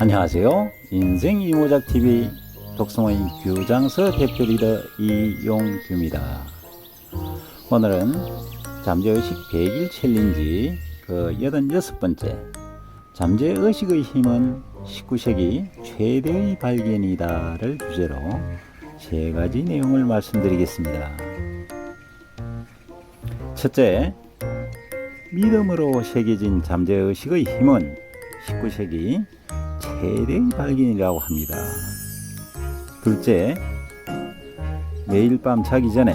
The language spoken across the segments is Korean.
안녕하세요. 인생 이모작 TV 독서모임 규장서 대표 리더 이용규입니다. 오늘은 잠재의식 100일 챌린지 그 86번째 잠재의식의 힘은 19세기 최대의 발견이다를 주제로 세 가지 내용을 말씀드리겠습니다. 첫째, 믿음으로 새겨진 잠재의식의 힘은 19세기 최대의 발견이라고 합니다. 둘째, 매일 밤 자기 전에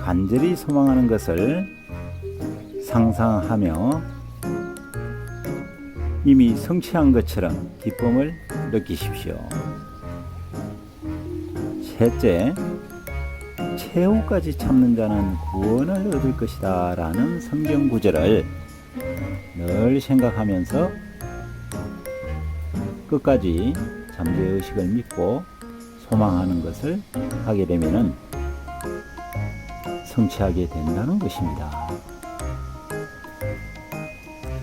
간절히 소망하는 것을 상상하며 이미 성취한 것처럼 기쁨을 느끼십시오. 셋째, 최후까지 참는 자는 구원을 얻을 것이다 라는 성경 구절을 늘 생각하면서 끝까지 잠재의식을 믿고 소망하는 것을 하게 되면은 성취하게 된다는 것입니다.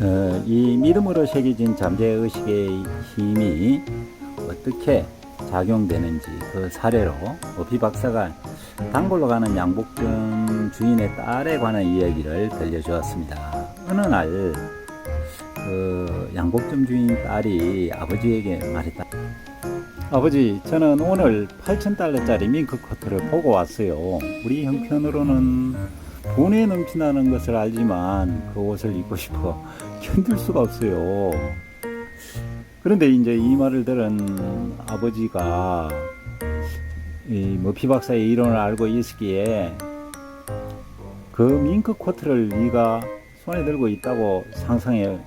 어, 이 믿음으로 새겨진 잠재의식의 힘이 어떻게 작용되는지 그 사례로 오피 박사가 단골로 가는 양복점 주인의 딸에 관한 이야기를 들려주었습니다. 어느 날, 그 양복점 주인 딸이 아버지에게 말했다. 아버지, 저는 오늘 8,000달러짜리 밍크 코트를 보고 왔어요. 우리 형편으로는 돈에 넘친다는 것을 알지만 그 옷을 입고 싶어 견딜 수가 없어요. 그런데 이제 이 말을 들은 아버지가 이 머피 박사의 이론을 알고 있기에 그 밍크 코트를 네가 손에 들고 있다고 상상해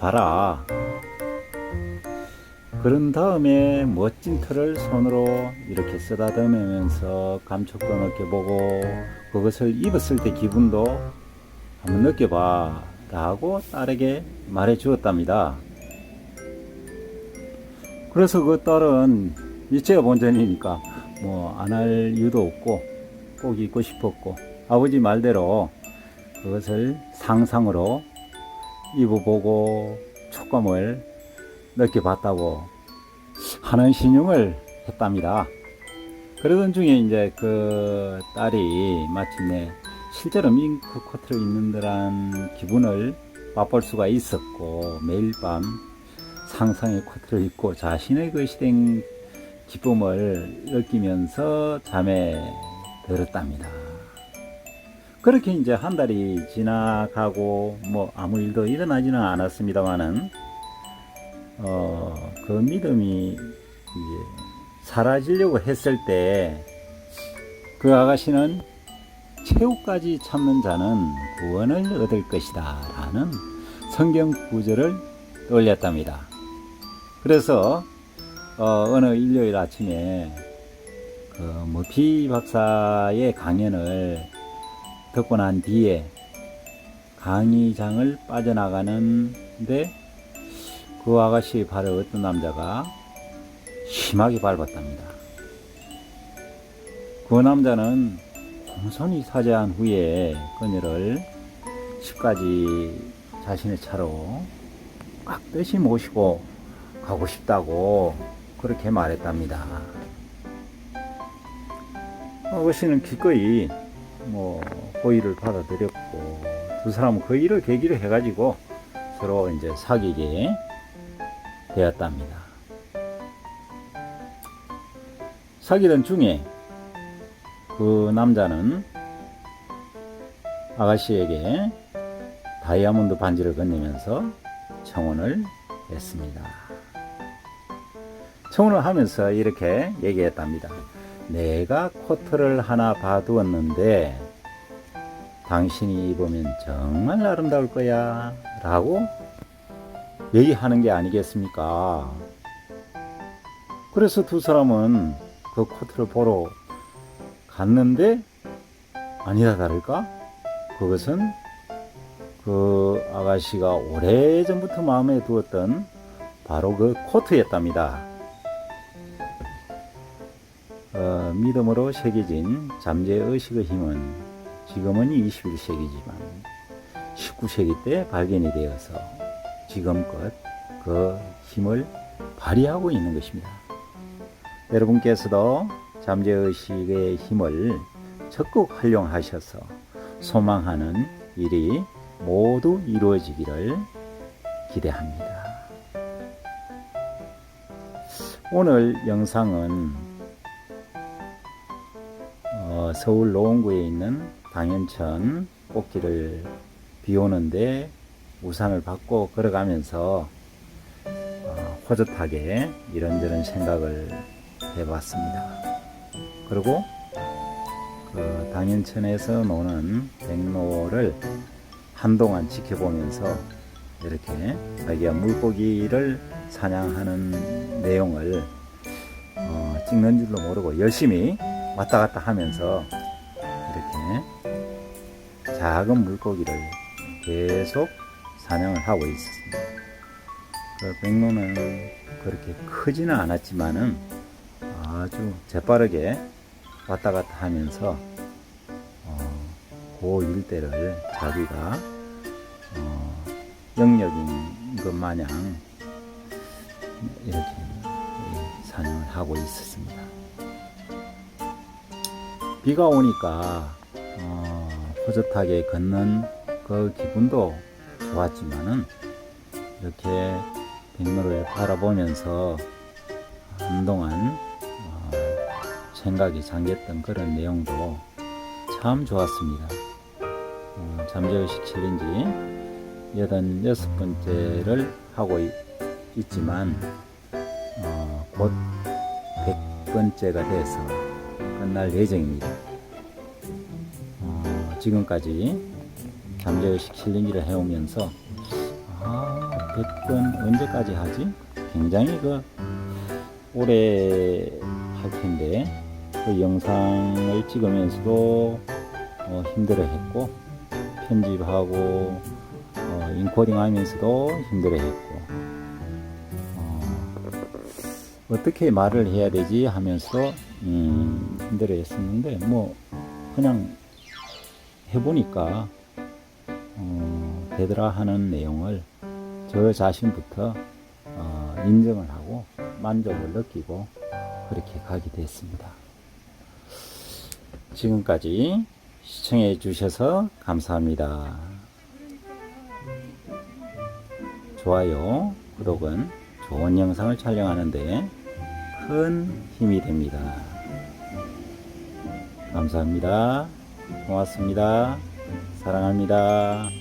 봐라. 그런 다음에 멋진 틀을 손으로 이렇게 쓰다듬으면서 감촉도 느껴보고 그것을 입었을 때 기분도 한번 느껴봐 라고 딸에게 말해 주었답니다. 그래서 그 딸은 이체가 본전이니까 뭐 안 할 이유도 없고 꼭 입고 싶었고 아버지 말대로 그것을 상상으로 입어보고 촉감을 느껴봤다고 하는 신용을 했답니다. 그러던 중에 이제 그 딸이 마침내 실제로 밍크 코트를 입는다란 기분을 맛볼 수가 있었고 매일 밤 상상의 코트를 입고 자신의 것이 된 기쁨을 느끼면서 잠에 들었답니다. 그렇게 이제 한 달이 지나가고 뭐 아무 일도 일어나지는 않았습니다만은 어, 그 믿음이 사라지려고 했을 때 그 아가씨는 최후까지 참는 자는 구원을 얻을 것이다 라는 성경 구절을 떠올렸답니다. 그래서 어, 어느 일요일 아침에 그 머피 박사의 강연을 듣고 난 뒤에 강의장을 빠져나가는데 그 아가씨 발을 어떤 남자가 심하게 밟았답니다. 그 남자는 공손히 사죄한 후에 그녀를 집까지 자신의 차로 깍듯이 모시고 가고 싶다고 그렇게 말했답니다. 아가씨는 기꺼이 뭐 호의를 받아들였고 두 사람은 그 일을 계기로 해가지고 서로 이제 사귀게 되었답니다. 사귀던 중에 그 남자는 아가씨에게 다이아몬드 반지를 건네면서 청혼을 했습니다. 청혼을 하면서 이렇게 얘기했답니다. 내가 코트를 하나 봐두었는데 당신이 입으면 정말 아름다울 거야 라고 얘기하는 게 아니겠습니까? 그래서 두 사람은 그 코트를 보러 갔는데 아니다 다를까? 그것은 그 아가씨가 오래전부터 마음에 두었던 바로 그 코트였답니다. 어, 믿음으로 새겨진 잠재의식의 힘은 지금은 21세기지만 19세기 때 발견이 되어서 지금껏 그 힘을 발휘하고 있는 것입니다. 여러분께서도 잠재의식의 힘을 적극 활용하셔서 소망하는 일이 모두 이루어지기를 기대합니다. 오늘 영상은 어, 서울 노원구에 있는 당연천 꽃길을 비 오는데 우산을 받고 걸어가면서 어, 호젓하게 이런저런 생각을 해봤습니다. 그리고 그 당연천에서 노는 백로를 한동안 지켜보면서 이렇게 자기가 물고기를 사냥하는 내용을 어, 찍는 줄도 모르고 열심히 왔다 갔다 하면서 이렇게 작은 물고기를 계속 사냥을 하고 있었습니다. 그 백로는 그렇게 크지는 않았지만은 아주 재빠르게 왔다 갔다 하면서 어, 그 일대를 자기가 어, 영역인 것 마냥 이렇게 예, 사냥을 하고 있었습니다. 비가 오니까 어, 호젓하게 걷는 그 기분도 좋았지만은 이렇게 백로를 바라보면서 한동안 어, 생각이 잠겼던 그런 내용도 참 좋았습니다. 어, 잠재의식 챌린지 여든 여섯 번째를 하고 있, 있지만 어, 곧 100번째가 돼서 끝날 예정입니다. 어, 지금까지 잠재의식 챌린지를 해오면서 아, 100번 언제까지 하지? 굉장히 그 오래 할 텐데 그 영상을 찍으면서도 어, 힘들어했고 편집하고 어, 인코딩 하면서도 힘들어했고 어, 어떻게 말을 해야 되지 하면서 음, 힘들어했었는데 뭐 그냥 해보니까 어, 되더라 하는 내용을 저 자신부터 어, 인정을 하고 만족을 느끼고 그렇게 가게 됐습니다. 지금까지 시청해 주셔서 감사합니다. 좋아요, 구독은 좋은 영상을 촬영하는데 큰 힘이 됩니다. 감사합니다. 고맙습니다. 사랑합니다.